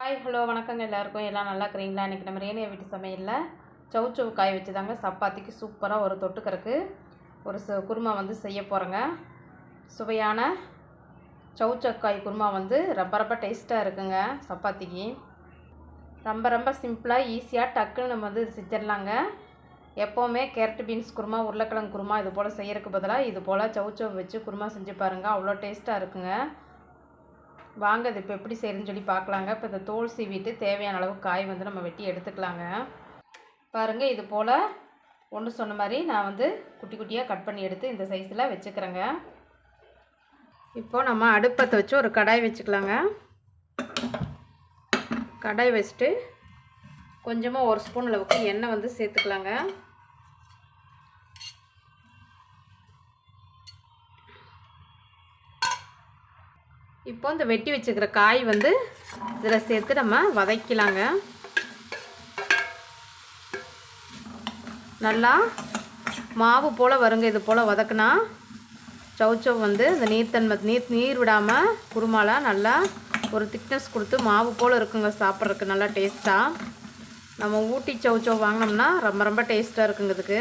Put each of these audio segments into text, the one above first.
Hi hello வணக்கங்க எல்லாருக்கும். எல்லாம் நல்லா இருக்கிறீங்களா? இன்றைக்கி நம்ம ரேணியா வீட்டு சமையலில் சவு சவு காய் வச்சு தாங்க சப்பாத்திக்கு சூப்பராக ஒரு தொட்டுக்கறக்கு ஒரு சு குருமா வந்து செய்ய போகிறேங்க சுவையான சவு காய் குருமா வந்து ரொம்ப ரொம்ப டேஸ்ட்டாக இருக்குங்க சப்பாத்திக்கு. ரொம்ப ரொம்ப சிம்பிளாக ஈஸியாக டக்குன்னு நம்ம வந்து செஞ்சிடலாங்க. எப்போவுமே கேரட் பீன்ஸ் குருமா உருளைக்கிழங்கு குருமா இது போல் செய்யறதுக்கு பதிலாக இது போல் சவு சவு வச்சு குருமா செஞ்சு பாருங்கள் அவ்வளோ டேஸ்ட்டாக இருக்குங்க. வாங்க அது இப்போ எப்படி செய்யறதுன்னு சொல்லி பார்க்கலாங்க இப்போ இந்த தோல் சீவிட்டு தேவையான அளவு காய் வந்து நம்ம வெட்டி எடுத்துக்கலாங்க. பாருங்கள் இது போல் ஒன்று சொன்ன மாதிரி நான் வந்து குட்டி குட்டியாக கட் பண்ணி எடுத்து இந்த சைஸில் வச்சுக்கிறேங்க. இப்போ நம்ம அடுப்பத்தை வச்சு ஒரு கடாய் வச்சுக்கலாங்க. கடாய் வச்சுட்டு கொஞ்சமாக ஒரு ஸ்பூன் அளவுக்கு எண்ணெய் வந்து சேர்த்துக்கலாங்க. இப்போ இந்த வெட்டி வச்சுக்கிற காய் வந்து இதில் சேர்த்து நம்ம வதக்கலாங்க. நல்லா மாவு போல் வருங்க இது போல் வதக்குனா. சவுச்சவ் வந்து இந்த நீர்த்தன்மை நீர் நீர் விடாமல் குருமாலாம் நல்லா ஒரு திக்னஸ் கொடுத்து மாவு போல் இருக்குங்க சாப்பிட்றதுக்கு நல்லா டேஸ்ட்டாக நம்ம ஊட்டி சவுச்சவ் வாங்கினோம்னா ரொம்ப ரொம்ப டேஸ்ட்டாக இருக்குங்க இதுக்கு.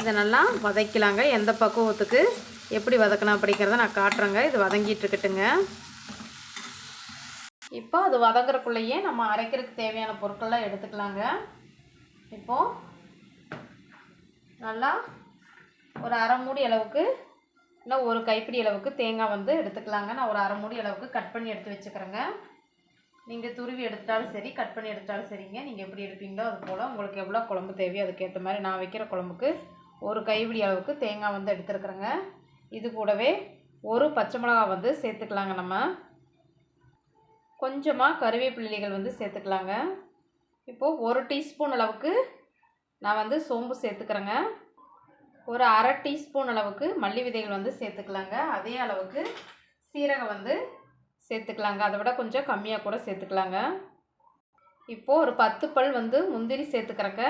இதை நல்லா வதக்கலாங்க எந்த பக்குவத்துக்கு. எப்படி வதக்கணும் அப்படிங்கிறத நான் காட்டுறேங்க. இது வதங்கிட்டு இருக்கட்டுங்க. இப்போ அது வதங்குறக்குள்ளேயே நம்ம அரைக்கிறதுக்கு தேவையான பொருட்கள்லாம் எடுத்துக்கலாங்க. இப்போது நல்லா ஒரு அரை மூடி அளவுக்கு இல்லை ஒரு கைப்பிடி அளவுக்கு தேங்காய் வந்து எடுத்துக்கலாங்க. நான் ஒரு அரை மூடி அளவுக்கு கட் பண்ணி எடுத்து வச்சுக்கிறேங்க. நீங்கள் துருவி எடுத்தாலும் சரி கட் பண்ணி எடுத்தாலும் சரிங்க. நீங்கள் எப்படி எடுப்பீங்களோ அது போல் உங்களுக்கு எவ்வளோ குழம்பு தேவையோ அதுக்கேற்ற மாதிரி நான் வைக்கிற குழம்புக்கு ஒரு கைப்பிடி அளவுக்கு தேங்காய் வந்து எடுத்துருக்குறேங்க. இது கூடவே ஒரு பச்சை மிளகா வந்து சேர்த்துக்கலாங்க நம்ம. கொஞ்சமாக கருவேப்பிள்ளைகள் வந்து சேர்த்துக்கலாங்க. இப்போது ஒரு டீஸ்பூன் அளவுக்கு நான் வந்து சோம்பு சேர்த்துக்கிறேங்க. ஒரு அரை டீஸ்பூன் அளவுக்கு மல்லி விதைகள் வந்து சேர்த்துக்கலாங்க. அதே அளவுக்கு சீரகம் வந்து சேர்த்துக்கலாங்க. அதை விட கொஞ்சம் கம்மியாக கூட சேர்த்துக்கலாங்க. இப்போது ஒரு பத்து பல் வந்து முந்திரி சேர்த்துக்கிறக்க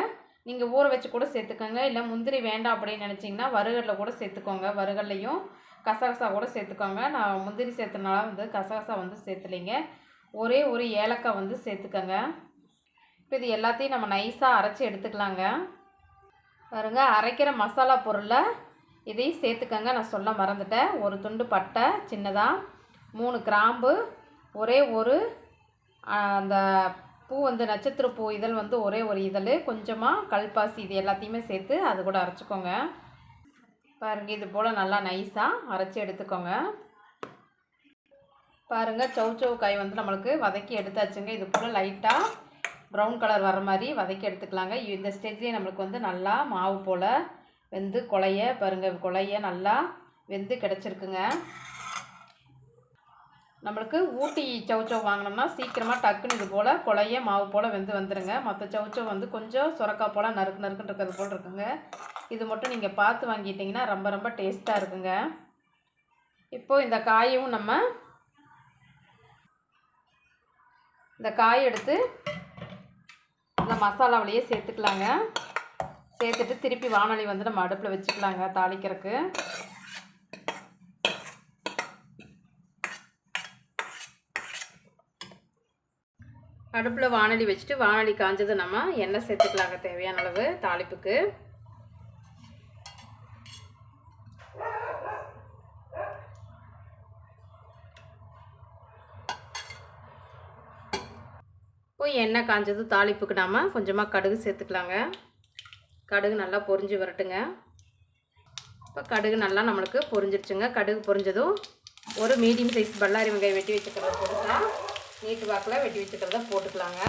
நீங்கள் ஊற வச்சு கூட சேர்த்துக்கோங்க. இல்லை முந்திரி வேண்டாம் அப்படின்னு நினச்சிங்கன்னா வறுகலில் கூட சேர்த்துக்கோங்க. வறுகடலையும் கசகசா கூட சேர்த்துக்கோங்க. நான் முந்திரி சேர்த்தனால வந்து கசகசா வந்து சேர்த்துலைங்க. ஒரே ஒரு ஏலக்காய் வந்து சேர்த்துக்கோங்க. இப்போ இது எல்லாத்தையும் நம்ம நைஸாக அரைச்சி எடுத்துக்கலாங்க. பாருங்க அரைக்கிற மசாலா பொருளை இதையும் சேர்த்துக்கோங்க. நான் சொல்ல மறந்துட்டேன். ஒரு துண்டு பட்டை சின்னதாக மூணு கிராம்பு ஒரே ஒரு அந்த பூ வந்து நட்சத்திர பூ இதழ் வந்து ஒரே ஒரு இதழ். கொஞ்சமாக கல்பாசி இது எல்லாத்தையுமே சேர்த்து அது கூட அரைச்சிக்கோங்க. பாருங்கள் இது போல் நல்லா நைஸாக அரைச்சி எடுத்துக்கோங்க. பாருங்கள் சவு சவு காய் வந்து நம்மளுக்கு வதக்கி எடுத்தாச்சுங்க. இது போல் லைட்டாக ப்ரௌன் கலர் வர மாதிரி வதக்கி எடுத்துக்கலாங்க. இந்த ஸ்டேஜ்லேயே நம்மளுக்கு வந்து நல்லா மாவு போல் வெந்து கொலைய பாருங்கள் கொலைய நல்லா வெந்து கிடச்சிருக்குங்க. நம்மளுக்கு ஊட்டி சவுச்சவ் வாங்கினோம்னா சீக்கிரமாக டக்குன்னு இது போல் கொலைய மாவு போல் வெந்து வந்துடுங்க மற்ற சவுச்சவ் வந்து கொஞ்சம் சுரக்கா போல் நறுக்கு நறுக்குன்னு இருக்கிறது போல் இருக்குங்க. இது மட்டும் நீங்கள் பார்த்து வாங்கிட்டிங்கன்னா ரொம்ப ரொம்ப டேஸ்ட்டாக இருக்குங்க. இப்போது இந்த காயும் நம்ம இந்த காய் எடுத்து இந்த மசாலாவிலையே சேர்த்துக்கலாங்க. சேர்த்துட்டு திருப்பி வானொலி வந்து நம்ம அடுப்பில் வச்சுக்கலாங்க தாளிக்கிறதுக்கு. அடுப்பில் வானொலி வச்சுட்டு வானொலி காஞ்சது நம்ம எண்ணெய் சேர்த்துக்கலாங்க தேவையான அளவு தாளிப்புக்கு. இப்போ எண்ணெய் காஞ்சது தாளிப்புக்கு நாம் கொஞ்சமாக கடுகு சேர்த்துக்கலாங்க. கடுகு நல்லா பொரிஞ்சு வரட்டுங்க. இப்போ கடுகு நல்லா நம்மளுக்கு பொரிஞ்சிருச்சுங்க. கடுகு பொரிஞ்சதும் ஒரு மீடியம் சைஸ் பல்லாரி வெங்காயம் வெட்டி வச்சுக்கிறத போட்டுக்கலாம் நீட்டு வாக்கில் வெட்டி வச்சுக்கிறத போட்டுக்கலாங்க.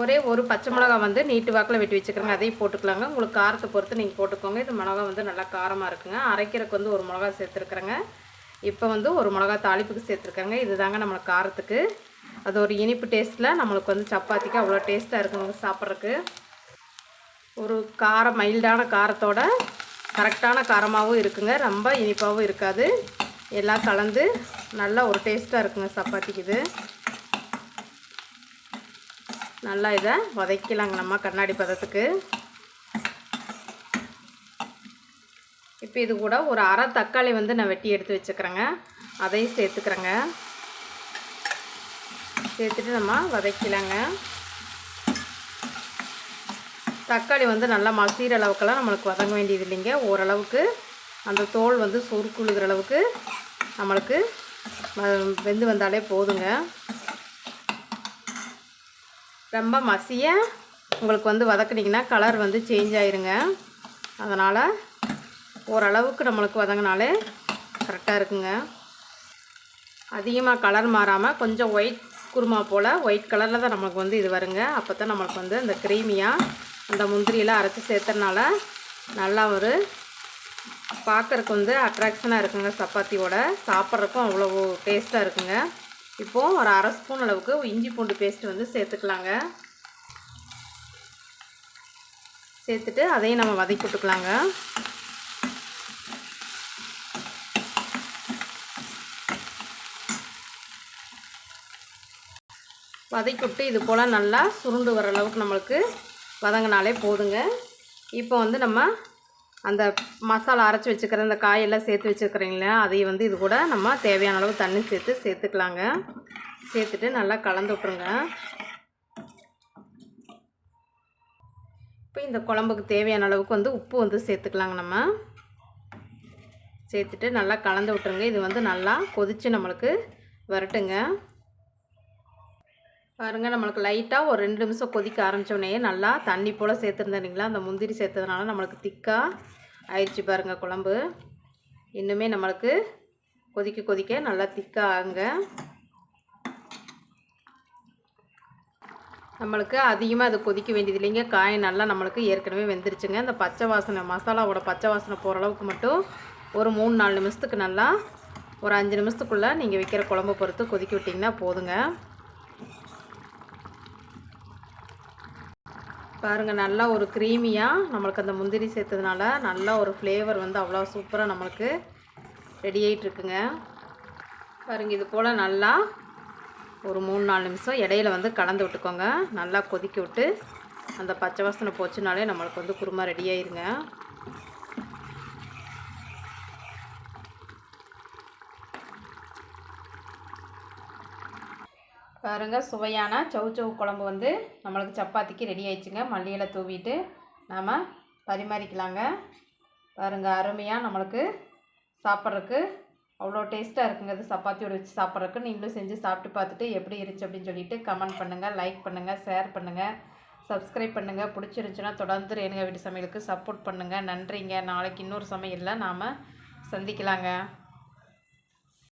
ஒரே ஒரு பச்சை மிளகா வந்து நீட்டு வாக்கில் வெட்டி வச்சுக்கிறோங்க. அதையும் போட்டுக்கலாங்க. உங்களுக்கு காரத்தை பொறுத்து நீங்கள் போட்டுக்கோங்க. இது மிளகா வந்து நல்லா காரமாக இருக்குங்க. அரைக்கிறதுக்கு வந்து ஒரு மிளகா சேர்த்துருக்குறேங்க. இப்போ வந்து ஒரு மிளகா தாளிப்புக்கு சேர்த்துருக்காங்க. இது தாங்க நம்மளுக்கு காரத்துக்கு. அது ஒரு இனிப்பு டேஸ்ட்டில் நம்மளுக்கு வந்து சப்பாத்திக்கு அவ்வளோ டேஸ்ட்டாக இருக்குங்க சாப்பிட்றதுக்கு. ஒரு காரம் மைல்டான காரத்தோட கரெக்டான காரமாகவும் இருக்குங்க. ரொம்ப இனிப்பாகவும் இருக்காது. எல்லாம் கலந்து நல்லா ஒரு டேஸ்ட்டாக இருக்குங்க சப்பாத்திக்கு இது. நல்லா இதை வதக்கலாங்க நம்ம கண்ணாடி பதத்துக்கு. இப்போ இது கூட ஒரு அரை தக்காளி வந்து நான் வெட்டி எடுத்து வச்சுக்கிறேங்க. அதையும் சேர்த்துக்கிறேங்க. சேர்த்துட்டு நம்ம வதக்கலாங்க தக்காளி வந்து நல்லா மசீர அளவுக்கெல்லாம் நம்மளுக்கு வதங்க வேண்டியது இல்லைங்க. ஓரளவுக்கு அந்த தோல் வந்து சுருக்குழுகிற அளவுக்கு நம்மளுக்கு வெந்து வந்தாலே போதுங்க. ரொம்ப மசிய உங்களுக்கு வந்து வதக்குனிங்கன்னா கலர் வந்து சேஞ்ச் ஆயிருங்க. அதனால் ஓரளவுக்கு நம்மளுக்கு வதங்கினாலே கரெக்டாக இருக்குங்க. அதிகமாக கலர் மாறாமல் கொஞ்சம் ஒயிட் குருமா போல் ஒயிட் கலரில் தான் நம்மளுக்கு வந்து இது வருங்க. அப்போ தான் நம்மளுக்கு வந்து அந்த க்ரீமியாக அந்த முந்திரியெல்லாம் அரைச்சி சேர்த்துறனால நல்லா ஒரு பார்க்கறக்கு வந்து அட்ராக்ஷனாக இருக்குங்க சப்பாத்தியோட. சாப்பிட்றதுக்கும் அவ்வளோ டேஸ்ட்டாக இருக்குங்க. இப்போது ஒரு அரை ஸ்பூன் அளவுக்கு இஞ்சி பூண்டு பேஸ்ட் வந்து சேர்த்துக்கலாங்க. சேர்த்துட்டு அதையும் நம்ம வதக்கி விட்டுக்கலாங்க. வதக்கி விட்டு இது போல் நல்லா சுருண்டு வர அளவுக்கு நம்மளுக்கு வதங்கினாலே போதுங்க. இப்போ வந்து நம்ம அந்த மசாலா அரைச்சி வச்சுக்கிற அந்த காயெல்லாம் சேர்த்து வச்சுருக்கிறீங்களா அதையும் வந்து இது கூட நம்ம தேவையான அளவு தண்ணி சேர்த்து சேர்த்துக்கலாங்க. சேர்த்துட்டு நல்லா கலந்து விட்ருங்க இப்போ இந்த குழம்புக்கு தேவையான அளவுக்கு வந்து உப்பு வந்து சேர்த்துக்கலாங்க நம்ம. சேர்த்துட்டு நல்லா கலந்து விட்ருங்க இது வந்து நல்லா கொதித்து நம்மளுக்கு வரட்டுங்க. பாருங்க நம்மளுக்கு லைட்டாக ஒரு ரெண்டு நிமிஷம் கொதிக்க ஆரம்பித்தோடனே நல்லா தண்ணி போல் சேர்த்துருந்தீங்களா அந்த முந்திரி சேர்த்ததுனால நம்மளுக்கு திக்காக ஆயிடுச்சு பாருங்க குழம்பு. இன்னுமே நம்மளுக்கு கொதிக்க கொதிக்க நல்லா திக்காக ஆகுங்க. நம்மளுக்கு அதிகமாக அது கொதிக்க வேண்டியது இல்லைங்க. காய் நல்லா நம்மளுக்கு ஏற்கனவே வெந்துருச்சுங்க. அந்த பச்சை வாசனை மசாலாவோட பச்சை வாசனை போகிற அளவுக்கு மட்டும் ஒரு மூணு நாலு நிமிஷத்துக்கு நல்லா ஒரு அஞ்சு நிமிஷத்துக்குள்ளே நீங்கள் வைக்கிற குழம்பு பொறுத்து கொதிக்க விட்டிங்கன்னா போதுங்க. பாருங்கள் நல்லா ஒரு க்ரீமியாக நம்மளுக்கு அந்த முந்திரி சேர்த்ததுனால நல்லா ஒரு ஃப்ளேவர் வந்து அவ்வளோ சூப்பராக நம்மளுக்கு ரெடி ஆகிட்டுருக்குங்க பாருங்கள் இது போல் நல்லா ஒரு மூணு நாலு நிமிஷம் இடையில வந்து கலந்து விட்டுக்கோங்க. நல்லா கொதிக்க விட்டு அந்த பச்சை வாசனை போச்சுனாலே நம்மளுக்கு வந்து குருமா ரெடி ஆயிருங்க. பாருங்க சுவையான சவு சவு குழம்பு வந்து நம்மளுக்கு சப்பாத்திக்கு ரெடி ஆயிடுச்சுங்க. மல்லியில் தூவிட்டு நாம் பரிமாறிக்கலாங்க. பாருங்க அருமையாக நம்மளுக்கு சாப்பிட்றதுக்கு அவ்வளோ டேஸ்ட்டாக இருக்குங்க. அது சப்பாத்தியோடு வச்சு சாப்பிட்றதுக்கு. நீங்களும் செஞ்சு சாப்பிட்டு பார்த்துட்டு எப்படி இருந்துச்சு அப்படின்னு சொல்லிட்டு கமெண்ட் பண்ணுங்கள் லைக் பண்ணுங்கள் ஷேர் பண்ணுங்கள் சப்ஸ்கிரைப் பண்ணுங்கள் பிடிச்சிருந்துச்சுன்னா தொடர்ந்து ரேணுகா வீட்டு சமையலுக்கு சப்போர்ட் பண்ணுங்கள் நன்றிங்க. நாளைக்கு இன்னொரு சமையலில் நாம் சந்திக்கலாங்க.